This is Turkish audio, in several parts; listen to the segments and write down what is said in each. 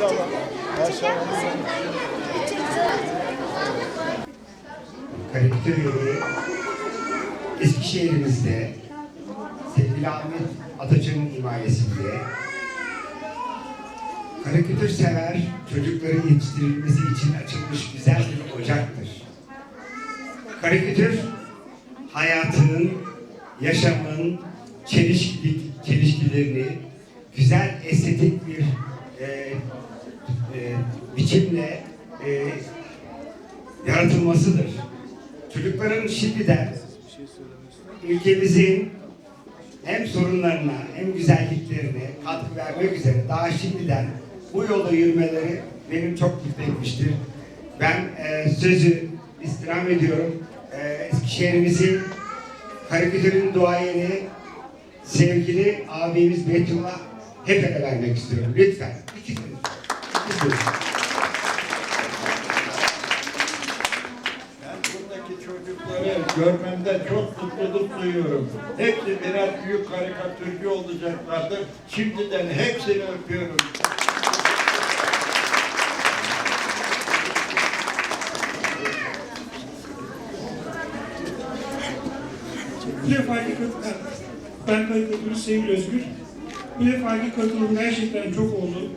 Maşallah. Maşallah. karikatür yolu Eskişehir'imizde sevgili Ahmet Ataç'ın himayesinde karikatür sever çocukların yetiştirilmesi için açılmış güzel bir ocaktır. Karikatür hayatının, yaşamın çelişkili, çelişkilerini güzel estetik bir e, e, biçimle e, yaratılmasıdır. Çocukların şimdiden ülkemizin hem sorunlarına hem güzelliklerine katkı vermek üzere daha şimdiden bu yolda yürümeleri benim çok mutlu etmiştir. Ben e, sözü istirham ediyorum. E, Eskişehir'imizin karikatürün duayeni sevgili abimiz Beytullah Hefe'ye vermek istiyorum. Lütfen. İki Ben buradaki çocukları görmemden çok mutluluk duyuyorum. Hepsi birer büyük karikatürcü olacaklardır. Şimdiden hepsini öpüyorum. Bu defaki katılım, ben karikatürü Sevil Özgür. Bu defaki katılım gerçekten çok oldu.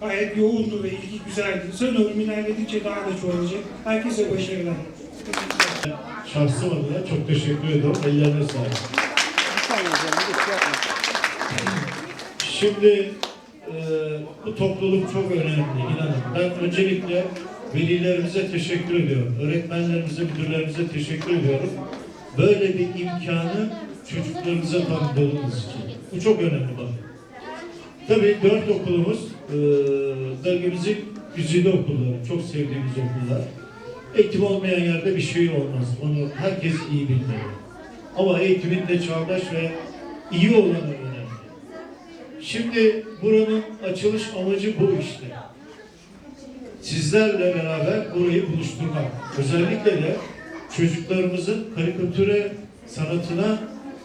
Gayet yoğundu ve ilgi güzeldi. Sanıyorum ilerledikçe daha da çoğalacak. Herkese başarılar. Şahsım adına çok teşekkür ediyorum. Ellerine sağlık. Şimdi e, bu topluluk çok önemli inanın. Ben öncelikle velilerimize teşekkür ediyorum. Öğretmenlerimize, müdürlerimize teşekkür ediyorum. Böyle bir imkanı çocuklarımıza tanıdığınız için. Bu çok önemli bakın. Tabii dört okulumuz e, bölgemizin güzide okulları, çok sevdiğimiz okullar. Eğitim olmayan yerde bir şey olmaz. Onu herkes iyi bilmeli. Ama eğitimin de çağdaş ve iyi olanı önemli. Şimdi buranın açılış amacı bu işte. Sizlerle beraber burayı buluşturmak. Özellikle de çocuklarımızın karikatüre sanatına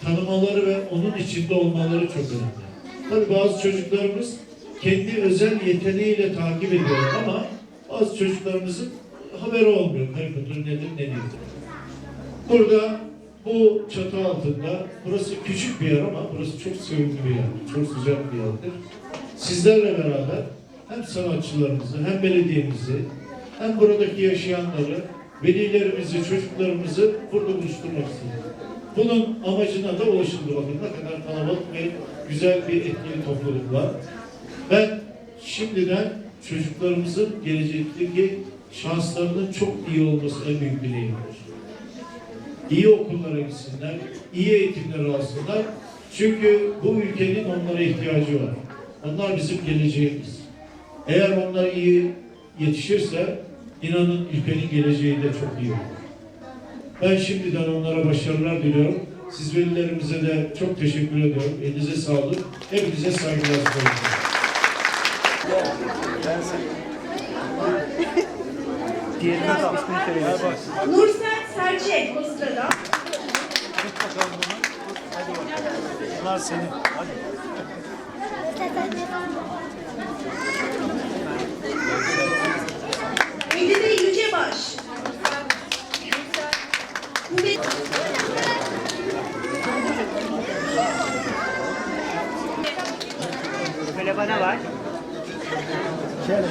tanımaları ve onun içinde olmaları çok önemli. Tabii bazı çocuklarımız kendi özel yeteneğiyle takip ediyor ama bazı çocuklarımızın haberi olmuyor karikatür nedir ne değildir. Burada bu çatı altında burası küçük bir yer ama burası çok sevimli bir yer. Çok sıcak bir yerdir. Sizlerle beraber hem sanatçılarımızı hem belediyemizi hem buradaki yaşayanları, velilerimizi, çocuklarımızı burada buluşturmak istedim. Bunun amacına da ulaşıldı bakın ne kadar kalabalık ve güzel bir etkili topluluk var. Ben şimdiden çocuklarımızın gelecekteki şanslarının çok iyi olması en büyük dileğimdir. İyi okullara gitsinler, iyi eğitimler alsınlar. Çünkü bu ülkenin onlara ihtiyacı var. Onlar bizim geleceğimiz. Eğer onlar iyi yetişirse inanın ülkenin geleceği de çok iyi olur. Ben şimdiden onlara başarılar diliyorum. Siz velilerimize de çok teşekkür ediyorum. Elinize sağlık. Hepinize saygılar sunuyorum. Diğerine de ismini söyleyebilirsin. Nursel Serçe o sırada. Bunlar senin. Hadi. Medine Yücebaş. Böyle bana var. Ömer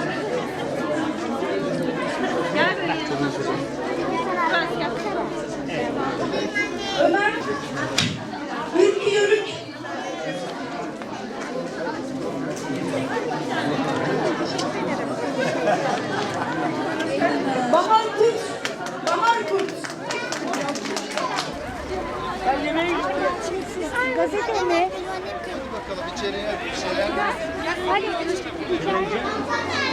Ülkü Yörük. Bahar Kurt. Bahar Kurt. Gazete mi? Bakalım içeriye bir şeyler. Hadi. 一千二